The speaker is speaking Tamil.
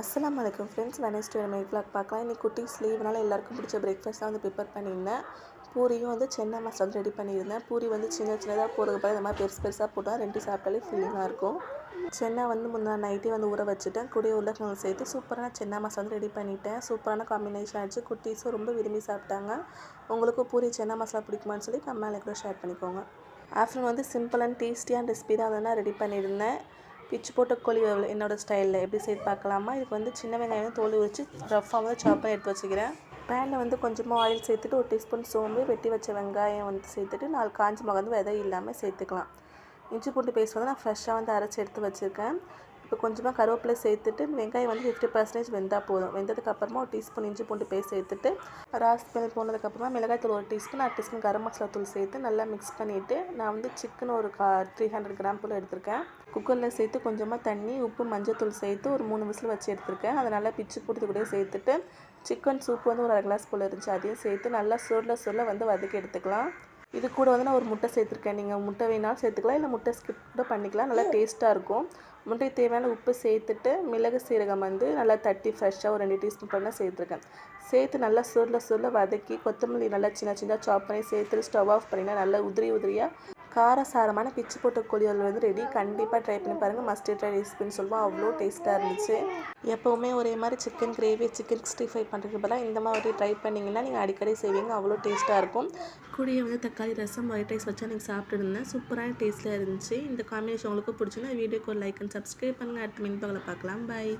அஸ்லாம் அலைக்கும் ஃப்ரெண்ட்ஸ். வெனஸ்டே நம்ம எக்லாக் பார்க்கலாம். இன்றைக்கி குட்டீஸ் லீவ்னால எல்லாருக்கும் பிடிச்ச பிரேக்ஃபாஸ்ட் வந்து ப்ரிப்பேர் பண்ணியிருந்தேன். பூரியும் வந்து சென்னை மசாலா வந்து ரெடி பண்ணியிருந்தேன். பூரி வந்து சின்ன சின்னதாக போகிறதுக்கு பதிலா இந்த மாதிரி பெருசு பெருசாக போட்டால் ரெண்டு சாப்பிட்டாலே ஃபீலிங்காக இருக்கும். சென்னை வந்து முந்தா நைட்டே வந்து ஊற வச்சுட்டேன். கூடிய உருளைக்கிழங்கு சேர்த்து சூப்பரான சென்னா மசாலா வந்து ரெடி பண்ணிட்டேன். சூப்பரான காம்பினேஷன் ஆச்சு குட்டீஸும் ரொம்ப விரும்பி சாப்பிட்டாங்க. உங்களுக்கும் பூரி சென்னா மசாலா பிடிக்குமான்னு சொல்லி கம்மியில் கூட ஷேர் பண்ணிக்கோங்க. ஆஃப்டர்நூன் வந்து சிம்பிள் அண்ட் டேஸ்டியான ரெசிபி தான் வந்து நான் ரெடி பண்ணியிருந்தேன். பிச்சு போட்ட கோழி வறுவல் என்னோட ஸ்டைலில் எப்படி செய்து பார்க்கலாமா? இதுக்கு வந்து சின்ன வெங்காயம் தோல் உரித்து ரஃப்பாக வந்து சாப் பண்ணி எடுத்து வச்சுக்கிறேன். பேனில் வந்து கொஞ்சமாக ஆயில் சேர்த்துட்டு ஒரு டீஸ்பூன் சோம்பு வெட்டி வச்ச வெங்காயம் வந்து சேர்த்துட்டு நாலு காஞ்சி மிளகா வந்து விதை இல்லாமல் சேர்த்துக்கலாம். இஞ்சி பூண்டு பேஸ்ட் வந்து நான் ஃப்ரெஷ்ஷாக வந்து அரைச்சி எடுத்து வச்சுருக்கேன். இப்போ கொஞ்சமாக கருவேப்பிலை சேர்த்துட்டு வெங்காயம் வந்து ஃபிஃப்டி பர்சன்டேஜ் வெந்தால் போதும். வெந்ததுக்கப்புறமா ஒரு டீஸ்பூன் இஞ்சி பூண்டு பேஸ்ட் சேர்த்துட்டு ராஸ் ஸ்மெல் போனதுக்கப்புறமா மிளகாய் தூள் ஒரு டீஸ்பூன் அரை டீஸ்பூன் கரம் மசாலா தூள் சேர்த்து நல்லா மிக்ஸ் பண்ணிவிட்டு நான் வந்து சிக்கன் ஒரு கா த்ரீ ஹண்ட்ரட் கிராம் போல் எடுத்திருக்கேன். குக்கரில் சேர்த்து கொஞ்சமாக தண்ணி உப்பு மஞ்சத்தூள் சேர்த்து ஒரு மூணு விசில் வச்சு எடுத்திருக்கேன். அதை நல்லா பிச்சு போட்டு கூட சேர்த்துட்டு சிக்கன் சூப் வந்து ஒரு அரை கிளாஸ் போல் இருந்துச்சு. அதையும் சேர்த்து நல்லா சுருள சுருள வந்து வதக்கி எடுத்துக்கலாம். இது கூட வந்து நான் ஒரு முட்டை சேர்த்துருக்கேன். நீங்கள் முட்டை வேணாலும் சேர்த்துக்கலாம். இல்லை முட்டை ஸ்கிப் கூட பண்ணிக்கலாம். நல்லா டேஸ்ட்டாக இருக்கும். முட்டைக்கு தேவையான உப்பு சேர்த்துட்டு மிளகு சீரகம் வந்து நல்லா தட்டி ஃப்ரெஷ்ஷாக ஒரு ரெண்டு டீஸ்பூன் பண்ண சேர்த்துருக்கேன். சேர்த்து நல்லா சுருள சுருள வதக்கி கொத்தமல்லி நல்லா சின்ன சின்ன சாப் பண்ணி சேர்த்து ஸ்டவ் ஆஃப் பண்ணினா நல்லா உதிரி உதிரியாக காரசாரமான பிச்சு போட்ட கோழிகள் வந்து ரெடி கண்டிப்பாக ட்ரை பண்ணி பாருங்கள் மஸ்ட் ட்ரை ரெசிபின்னு சொல்லுவோம் அவ்வளோ டேஸ்ட்டாக இருந்துச்சு. எப்போவுமே ஒரே மாதிரி chicken gravy chicken sixty five பண்ணுறதுக்கு பதிலாக இந்த மாதிரி ட்ரை பண்ணிங்கன்னா நீங்கள் அடிக்கடி செய்வீங்க. அவ்வளோ டேஸ்ட்டாக இருக்கும். கூடிய வந்து தக்காளி ரசம் ஒயிட் ரைஸ் வச்சா நீங்கள் சாப்பிட்டுருந்தேன் சூப்பரான டேஸ்ட்டாக இருந்துச்சு. இந்த காம்பினேஷன் உங்களுக்கு பிடிச்சுன்னா வீடியோக்கு ஒரு லைக் அண்ட் சப்ஸ்கிரைப் பண்ணுங்கள் அடுத்த மின்பகலை பார்க்கலாம். பாய்